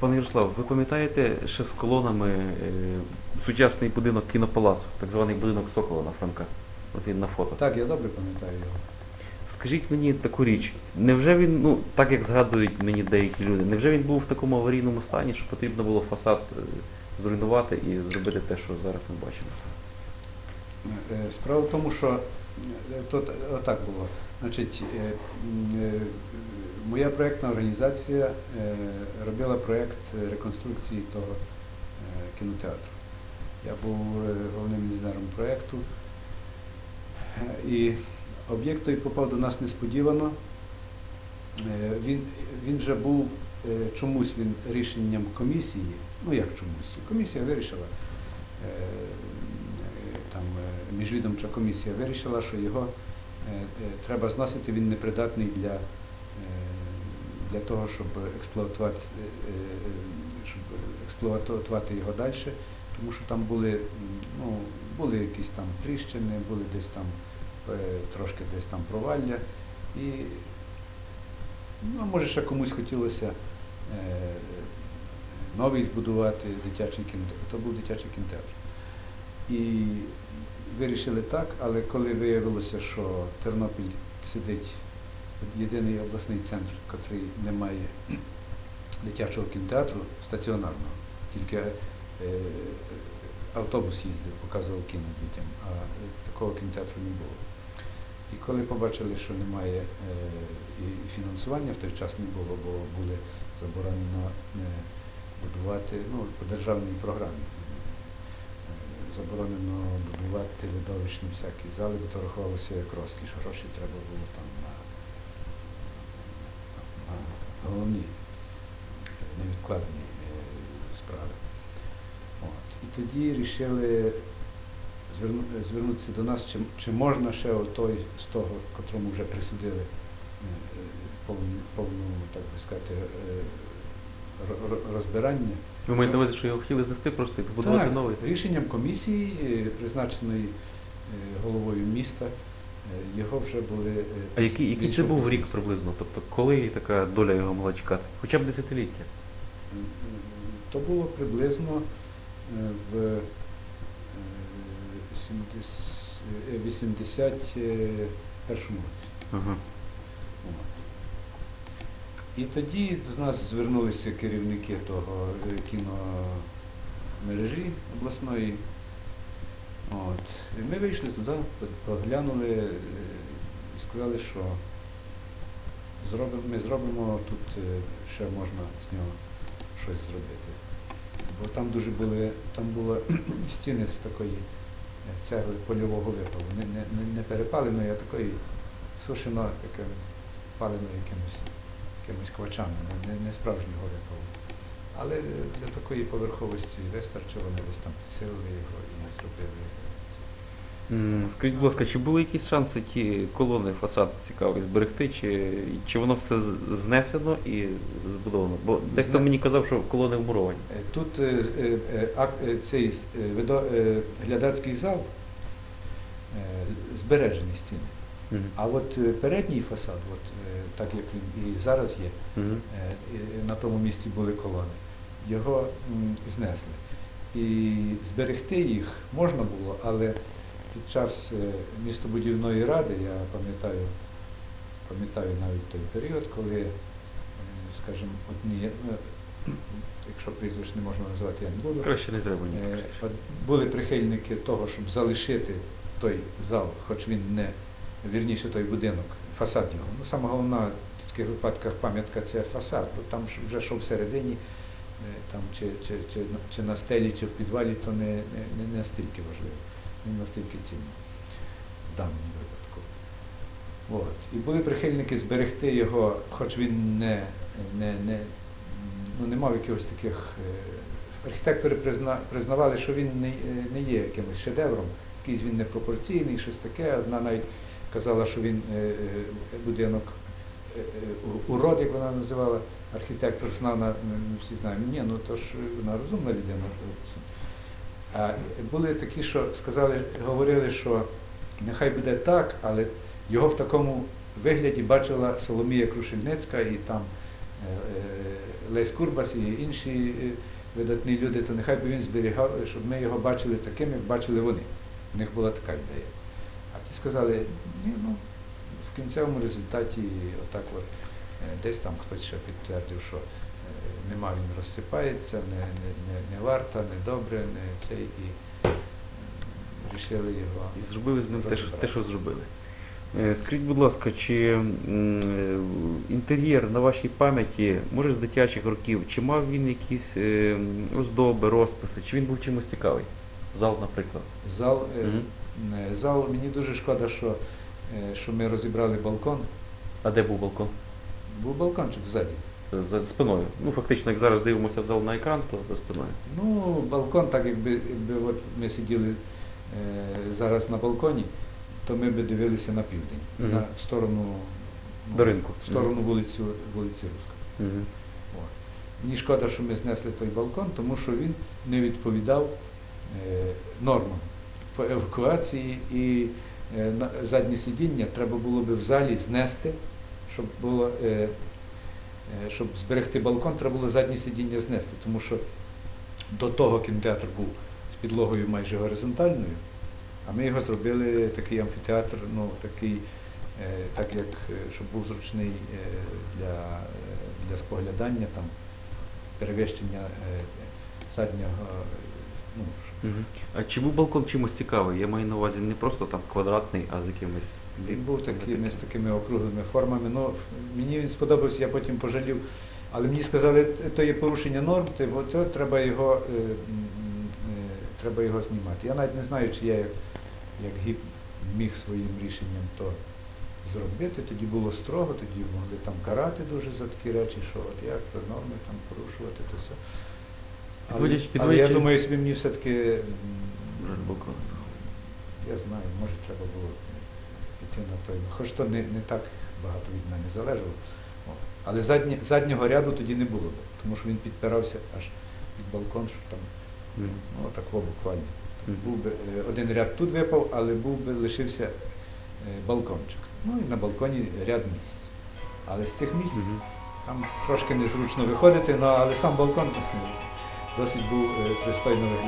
Пане Ярослав, ви пам'ятаєте ще з колонами е, сучасний будинок кінопалацу, так званий будинок Сокола на Франка? Ось він на фото. Так, я добре пам'ятаю його. Скажіть мені таку річ, невже він, ну так як згадують мені деякі люди, невже він був в такому аварійному стані, що потрібно було фасад е, зруйнувати і зробити те, що зараз ми бачимо? Е, Справа в тому, що то отак було. Значить, моя проєктна організація е, робила проєкт реконструкції того е, кінотеатру. Я був е, головним інженером проєкту. І об'єкт той попав до нас несподівано. Він, він вже був чомусь він рішенням комісії, ну як чомусь, комісія вирішила, там міжвідомча комісія вирішила, що його треба зносити, він непридатний для, для того, щоб експлуатувати, е, е, щоб експлуатувати його далі, тому що там були, ну, були якісь там тріщини, були десь там е, трошки десь там провалля. І ну, може ще комусь хотілося новий збудувати дитячий кінотеатр. То був дитячий кінотеатр. І вирішили так, але коли виявилося, що Тернопіль сидить єдиний обласний центр, який не має дитячого кінотеатру стаціонарного, тільки е, автобус їздив, показував кіно дітям, а такого кінотеатру не було. І коли побачили, що немає е, і фінансування в той час не було, бо були заборонено е, будувати ну, по державній програмі. Заборонено будувати видовищні всякі зали, бо то рахувалося як розкіш. Гроші треба було там на головні невідкладні е, справи. От. І тоді вирішили звернутися до нас, чи, чи можна ще той з того, котрому вже присудили е, повну, повну так би сказати, е, ро- ро- розбирання. Ви маєте на увазі, що його хотіли знести просто і побудувати Так, новий? Рішенням комісії, призначеної головою міста, його вже були. е, А який, який це був рік приблизно? Тобто коли така доля його могла чекати? Хоча б десятиліття. То було приблизно е, в е, 70 е, 81 році. Ага. І тоді до нас звернулися керівники того е, кіномережі обласної. От. Ми вийшли туди, по- поглянули, е, і сказали, що зробимо, ми зробимо тут е, ще можна з нього щось зробити. Бо там дуже були, там були стіни з такої е, цегли польового випалу, не, не, не- перепаленої, а такої сушено якимось, палено якимось, якимось квачами, не, не, справжнього випалу. Але е, для такої поверховості вистачило, вони десь там підсилили його і зробили. Скажіть, будь ласка, чи були якісь шанси ті колони, фасад цікавий зберегти, чи, чи воно все знесено і збудовано? Бо дехто мені казав, що колони вмуровані. Тут е, е, е, е, цей е, е, глядацький зал е, збережені стіни. Мгм. А от е, передній фасад, от, е, так як він і зараз є, е, і на тому місці були колони, його м, знесли. І зберегти їх можна було, але під час е, містобудівної ради, я пам'ятаю, пам'ятаю навіть той період, коли, е, скажімо, одні, е, якщо прізвищ не можна назвати, я не буду. Краще не треба Були прихильники того, щоб залишити той зал, хоч він не вірніше той будинок, фасад його. Ну, саме головна в таких випадках пам'ятка це фасад, бо там вже що всередині, там чи, чи, чи, чи на стелі, чи в підвалі, то не, не, не настільки важливо, не настільки цінно в даному випадку. От. І були прихильники зберегти його, хоч він не, не, не, ну, не мав якихось таких. е, Архітектори призна, признавали, що він не, е, не є якимось шедевром, якийсь він непропорційний, щось таке. Одна навіть казала, що він е, будинок урод, як вона називала, архітектор знав, всі знаємо, ні, ну то ж вона розумна людина. Були такі, що сказали, говорили, що нехай буде так, але його в такому вигляді бачила Соломія Крушельницька і там е, Лесь Курбас і інші е, видатні люди, то нехай би він зберігав, щоб ми його бачили таким, як бачили вони. У них була така ідея. А ті сказали, ні, ну, в кінцевому результаті отак от, е, десь там хтось ще підтвердив, що е, нема, він розсипається, не, не, не, не варта, не добре, не цей і рішили його. І зробили з ним те, що, те, що зробили. Е, Скажіть, будь ласка, чи е, інтер'єр на вашій пам'яті, може з дитячих років, чи мав він якісь е, оздоби, розписи, чи він був чимось цікавий? Зал, наприклад. Зал, е, зал, мені дуже шкода, що, що ми розібрали балкон. А де був балкон? Був балкончик ззаді. Е, За спиною. Ну, фактично, як зараз дивимося в зал на екран, то за спиною. Ну, балкон, так якби, якби от ми сиділи е, зараз на балконі, то ми б дивилися на південь, Мгм. на в сторону, ну, До ринку. в сторону вулиці, вулиці Руської. Мгм. Мені шкода, що ми знесли той балкон, тому що він не відповідав е, нормам по евакуації і е, на заднє сидіння треба було би в залі знести, щоб було. Е, щоб зберегти балкон, треба було заднє сидіння знести, тому що до того кінотеатр був з підлогою майже горизонтальною, а ми його зробили такий амфітеатр, ну такий, е, так як е, щоб був зручний е, для, е, для споглядання, там перевищення е, заднього. Ну, Мгм. А чи був балкон чимось цікавий? Я маю на увазі не просто там квадратний, а з якимось. Він був такими з такими округлими формами. Ну, мені він сподобався, я потім пожалів. Але мені сказали, то є порушення норм, ти, от, треба, його, е, м, е, треба його знімати. Я навіть не знаю, чи я як, як гіп міг своїм рішенням то зробити. Тоді було строго, тоді могли там карати дуже за такі речі, що от як то норми там порушувати, то все. Але, Підводять- але я думаю, якби мені все-таки я знаю, може треба було піти на той. Хоч то не, не так багато від мене залежало. О. Але задні, заднього ряду тоді не було, б, тому що він підпирався аж під балкон, щоб там, Мгм. ну такого буквально. Мгм. Був би е, один ряд тут випав, але був би лишився е, балкончик. Ну і на балконі ряд місць. Але з тих місць Мгм. там трошки незручно виходити, ну, але сам балкон е, досить був е, пристойно виглядав.